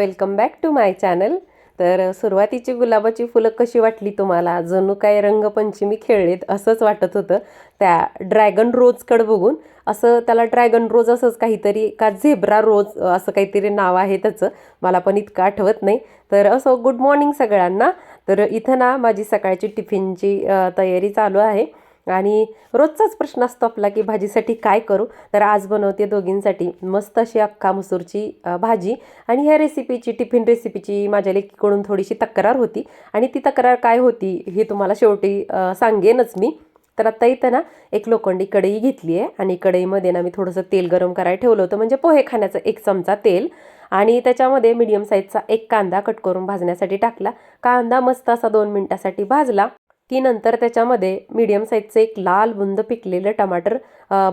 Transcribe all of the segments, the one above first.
Welcome back to my channel. तर सुरुवातीची गुलाबाची फुलं कशी वाटली तुम्हाला? जणू काय रंगपंचमी खेळलेत असंच वाटत होतं. त्या ड्रॅगन रोजकडं बघून असं त्याला ड्रॅगन रोज असंच काहीतरी का झेब्रा रोज असं काहीतरी नाव आहे त्याचं. मला पण इतकं आठवत नाही. तर असं गुड मॉर्निंग सगळ्यांना. तर इथं ना माझी सकाळची टिफिनची तयारी चालू आहे. आणि रोजचाच प्रश्न असतो आपला की भाजीसाठी काय करू? तर आज बनवते दोघींसाठी मस्त अशी अख्खा मसूरची भाजी. आणि ह्या रेसिपीची टिफिन रेसिपीची माझ्या लेकीकडून थोडीशी तक्रार होती. आणि ती तक्रार काय होती हे तुम्हाला शेवटी सांगेनच मी. तर आत्ता इथं ना एक लोखंडी कढई घेतली आहे आणि कढईमध्ये ना मी थोडंसं तेल गरम करायला ठेवलं होतं. म्हणजे पोहे खाण्याचं एक चमचा तेल. आणि त्याच्यामध्ये मीडियम साईजचा एक कांदा कट करून भाजण्यासाठी टाकला. कांदा मस्त असा दोन मिनटासाठी भाजला. की नंतर त्याच्यामध्ये मीडियम साईजचं एक लाल बुंद पिकलेलं टमाटर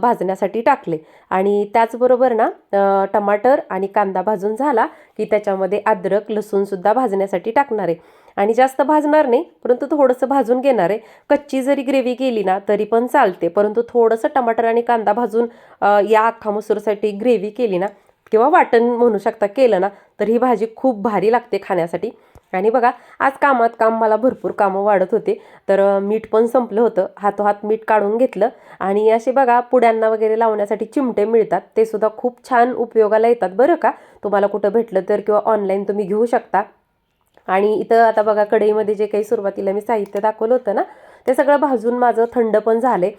भाजण्यासाठी टाकले. आणि त्याचबरोबर ना टमाटर आणि कांदा भाजून झाला की त्याच्यामध्ये अद्रक लसूणसुद्धा भाजण्यासाठी टाकणार आहे. आणि जास्त भाजणार नाही परंतु थोडंसं भाजून घेणार आहे. कच्ची जरी ग्रेव्ही केली ना तरी पण चालते. परंतु थोडंसं टमाटर आणि कांदा भाजून या अख्खा मसूरसाठी ग्रेव्ही केली ना किंवा वाटण म्हणू शकता केलं ना तर ही भाजी खूप भारी लागते खाण्यासाठी. आणि बघा आज कामात काम मला भरपूर कामं वाढत होते. तर मीठ पण संपलं होतं. हातोहात मीठ काढून घेतलं. आणि असे बघा पुड्यांना वगैरे लावण्यासाठी चिमटे मिळतात. ते सुद्धा खूप छान उपयोगाला येतात. बरं का? तुम्हाला कुठं भेटलं तर किंवा ऑनलाईन तुम्ही घेऊ शकता. आणि इथं आता बघा कढईमध्ये जे काही सुरुवातीला मी साहित्य दाखवलं होतं ना ते सगळं भाजून माझं थंड पण झाले.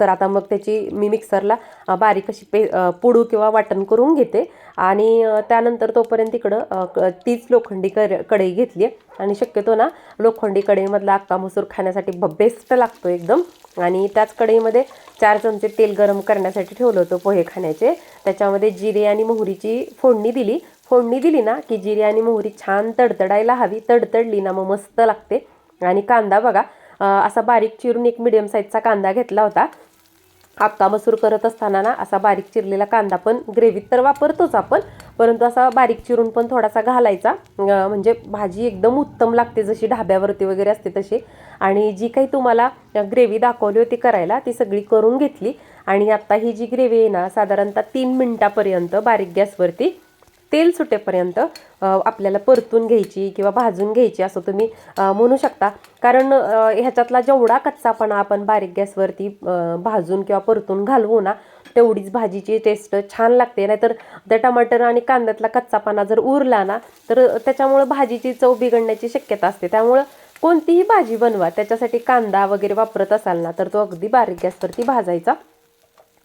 तर आता मग त्याची मी मिक्सरला बारीक अशी पे पुडू किंवा वाटण करून घेते. आणि त्यानंतर तोपर्यंत इकडं क- तीच लोखंडी कर कढई घेतली आहे. आणि शक्यतो ना लोखंडी कढईमधला अक्का मसूर खाण्यासाठी बेस्ट लागतो एकदम. आणि त्याच कढईमध्ये चार चमचे तेल गरम करण्यासाठी ठेवलं होतं पोहे खाण्याचे. त्याच्यामध्ये जिरे आणि मोहरीची फोडणी दिली. फोडणी दिली ना की जिरे आणि मोहरी छान तडतडायला हवी. तडतडली ना मग मस्त लागते. आणि कांदा बघा असा बारीक चिरून एक मिडियम साईजचा कांदा घेतला होता. अक्का मसूर करत असताना ना असा बारीक चिरलेला कांदा पण ग्रेव्हीत तर वापरतोच आपण परंतु असा बारीक चिरून पण थोडासा घालायचा. म्हणजे भाजी एकदम उत्तम लागते जशी ढाब्यावरती वगैरे असते तशी. आणि जी काही तुम्हाला ग्रेव्ही दाखवली होती करायला ती सगळी करून घेतली. आणि आत्ता ही जी ग्रेव्ही आहे ना साधारणतः तीन मिनटापर्यंत बारीक गॅसवरती तेल सुटेपर्यंत आपल्याला परतून घ्यायची किंवा भाजून घ्यायची असं तुम्ही म्हणू शकता. कारण ह्याच्यातला जेवढा कच्चापणा आपण बारीक गॅसवरती भाजून किंवा परतून घालवू ना तेवढीच भाजीची टेस्ट छान लागते. नाहीतर त्या टमाटर आणि कांद्यातला कच्चापणा जर उरला ना तर त्याच्यामुळं भाजीची चव बिघडण्याची शक्यता असते. त्यामुळं कोणतीही भाजी बनवा त्याच्यासाठी कांदा वगैरे वापरत असाल ना तर तो अगदी बारीक गॅसवरती भाजायचा.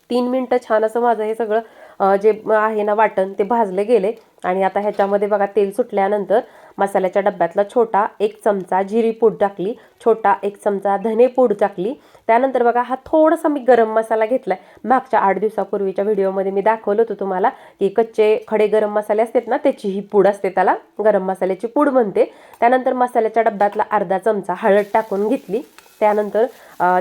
तीन मिनटं छान असं माझं हे सगळं जे आहे ना वाटण ते भाजले गेले. आणि आता ह्याच्यामध्ये बघा तेल सुटल्यानंतर मसाल्याच्या डब्यातला छोटा एक चमचा जिरी पूड टाकली. छोटा एक चमचा धने पूड टाकली. त्यानंतर बघा हा थोडासा मी गरम मसाला घेतलाय. मागच्या आठ दिवसापूर्वीच्या व्हिडिओमध्ये मी दाखवलं होतं तुम्हाला की कच्चे खडे गरम मसाले असतात ना त्याची ही पूड असते त्याला गरम मसाल्याची पूड म्हणते. त्यानंतर मसाल्याच्या डब्यातला अर्धा चमचा हळद टाकून घेतली. त्यानंतर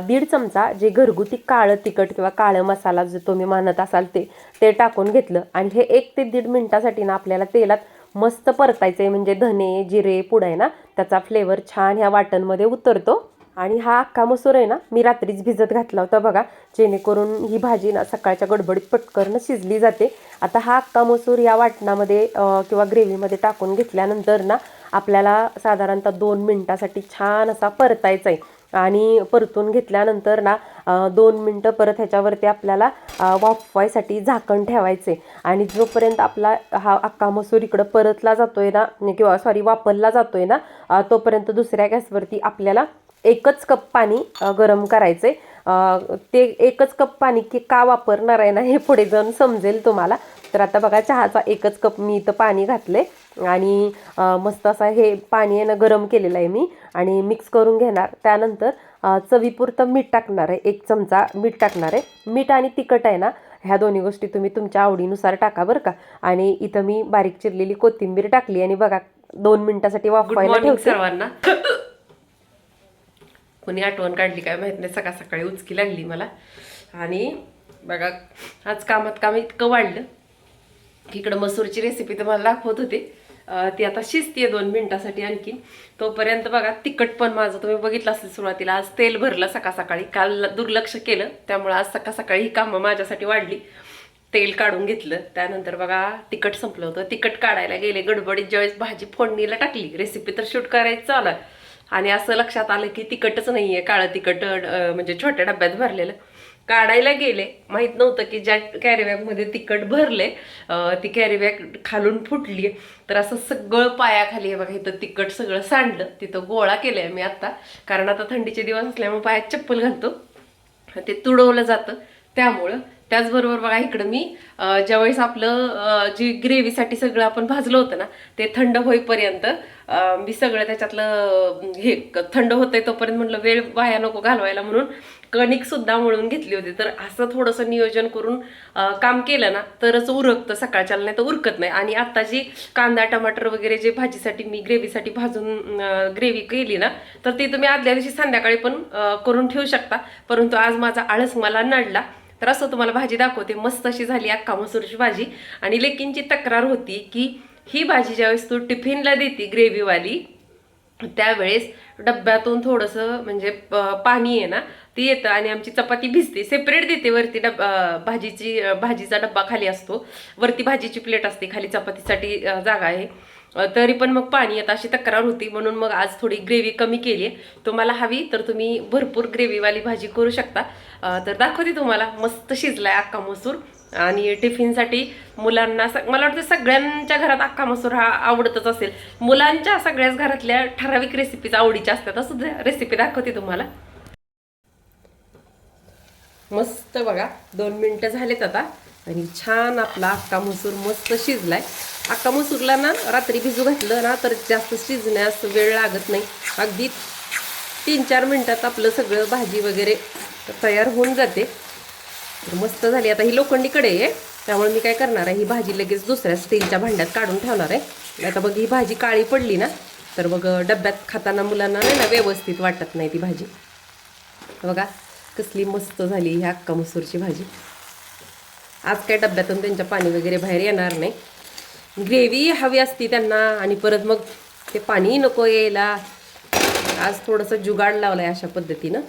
दीड चमचा जे घरगुती काळं तिखट किंवा काळं मसाला जे तुम्ही मानत असाल ते ते टाकून घेतलं. आणि हे एक ते दीड मिनटासाठी ना आपल्याला तेलात मस्त परतायचं आहे म्हणजे धने जिरे पूड आहे ना त्याचा फ्लेवर छान ह्या वाटणमध्ये उतरतो. आणि हा अख्खा मसूर आहे ना मी रात्रीच भिजत घातला होता बघा. जेणेकरून ही भाजी ना सकाळच्या गडबडीत पटकन शिजली जाते. आता हा अख्खा मसूर या वाटणामध्ये किंवा ग्रेव्हीमध्ये टाकून घेतल्यानंतर ना आपल्याला साधारणतः दोन मिनटासाठी छान असा परतायचा आहे आणि परतून घेतल्यानंतर ना दोन मिनटं परत ह्याच्यावरती आपल्याला वाफवायसाठी झाकण ठेवायचे. आणि जोपर्यंत आपला हा अक्का मसूर इकडं परतला जातोय ना किंवा सॉरी वापरला जातोय ना तोपर्यंत दुसऱ्या गॅसवरती आपल्याला एकच कप पाणी गरम करायचे. ते एकच कप पाणी की का वापरणार आहे ना हे पुढे जाऊन समजेल तुम्हाला. तर आता बघा चहाचा एकच कप मी इथं पाणी घातले आणि मस्त असा हे पाणी आहे ना गरम केलेलं आहे मी आणि मिक्स करून घेणार. त्यानंतर चवीपुरतं मीठ टाकणार आहे. एक चमचा मीठ टाकणार आहे. मीठ आणि तिखट आहे ना ह्या दोन्ही गोष्टी तुम्ही तुमच्या आवडीनुसार टाका बरं का. आणि इथं मी बारीक चिरलेली कोथिंबीर टाकली आणि बघा दोन मिनिटासाठी वाफवायला ठेवते. सर्वांना. कोणी आठवण काढली काय माहीत नाही सकाळ सकाळी उचकी लागली मला. आणि बघा आज कामात काम इतकं वाढलं इकडं मसूरची रेसिपी तुम्हाला दाखवत होते. ती आता शिजतीये दोन मिनिटासाठी आणखीन. तोपर्यंत बघा तिखट पण माझं तुम्ही बघितलं असेल सुरुवातीला आज तेल भरलं सकाळ सकाळी काल दुर्लक्ष केलं त्यामुळे आज सकाळ सकाळी ही कामं माझ्यासाठी वाढली. तेल काढून घेतलं त्यानंतर बघा तिखट संपलं होतं. तिखट काढायला गेले गडबडीत ज्यावेळेस भाजी फोडणीला टाकली रेसिपी तर शूट करायचं चालू आणि असं लक्षात आलं की तिखटच नाही आहे काळं तिखट म्हणजे छोट्या डब्यात भरलेलं. काढायला गेले. माहीत नव्हतं की ज्या कॅरीबॅगमध्ये तिखट भरले ती कॅरीबॅग खालून फुटली तर असं सगळं पायाखाली आहे बघा इथं तिखट सगळं सांडलं. तिथं गोळा केलंय मी आत्ता कारण आता थंडीचे दिवस असल्यामुळे पायात चप्पल घालतो. ते तुडवलं जातं. त्यामुळं त्याचबरोबर बघा इकडं मी ज्यावेळेस आपलं जी ग्रेव्हीसाठी सगळं आपण भाजलं होतं ना ते थंड होईपर्यंत मी सगळं त्याच्यातलं हे क- थंड होतंय तोपर्यंत म्हटलं वेळ वाया नको घालवायला म्हणून कणिक सुद्धा मळून घेतली होती. तर असं थोडंसं नियोजन करून काम केलं ना तरच उरकतं सकाळच्या नाही तर उरकत नाही. आणि आता जी कांदा टमाटर वगैरे जे भाजीसाठी मी ग्रेव्हीसाठी भाजून ग्रेव्ही केली ना तर ती तुम्ही आदल्या दिवशी संध्याकाळी पण करून ठेवू शकता. परंतु आज माझा आळस मला नडला तर असं तुम्हाला भाजी दाखवते. मस्त अशी झाली अख्खा मसूरची भाजी. आणि लेकींची तक्रार होती की ही भाजी ज्यावेळेस तू टिफिनला देते ग्रेव्हीवाली त्यावेळेस डब्यातून थोडंसं म्हणजे प- पाणी आहे ना ती येतं आणि आमची चपाती भिजते. सेपरेट देते वरती डब भाजीची भाजीचा डब्बा खाली असतो. वरती भाजीची प्लेट असते खाली चपातीसाठी जागा आहे. तरी पण मग पाणी येतं अशी तक्रार होती. म्हणून मग आज थोडी ग्रेव्ही कमी केली आहे. तुम्हाला हवी तर तुम्ही भरपूर ग्रेव्हीवाली भाजी करू शकता. तर दाखवते तुम्हाला. मस्त शिजलाय अख्खा मसूर. आणि टिफिनसाठी मुलांना स- मला वाटतं सगळ्यांच्या घरात अख्खा मसूर हा आवडतच असेल. मुलांच्या सगळ्याच घरातल्या ठराविक रेसिपीज आवडीच्या असतात. असं रेसिपी दाखवते तुम्हाला. मस्त बघा दोन मिनटं झालेत आता. आणि छान आपला अख्खा मसूर मस्त शिजलाय. अख्खा मसूरला ना रात्री भिजू घातलं ना तर जास्त शिजण्यास वेळ लागत नाही. अगदी तीन चार मिनटात आपलं सगळं भाजी वगैरे तयार होऊन जाते. तर मस्त झाली. आता ही लोखंडी कढई आहे. त्यामुळे मी काय करणार आहे ही भाजी लगेच दुसऱ्या स्टीलच्या भांड्यात काढून ठेवणार आहे. आता बघ ही भाजी काळी पडली ना तर मग डब्यात खाताना मुलांना नाही ना व्यवस्थित वाटत नाही ती भाजी. बघा कसली मस्त झाली ही अक्का मसूरची भाजी. आज काय डब्यातून त्यांच्या पाणी वगैरे बाहेर येणार नाही. ग्रेव्ही हवी असती त्यांना आणि परत मग ते पाणी नको यायला. आज थोडंसं जुगाड आहे अशा पद्धतीनं.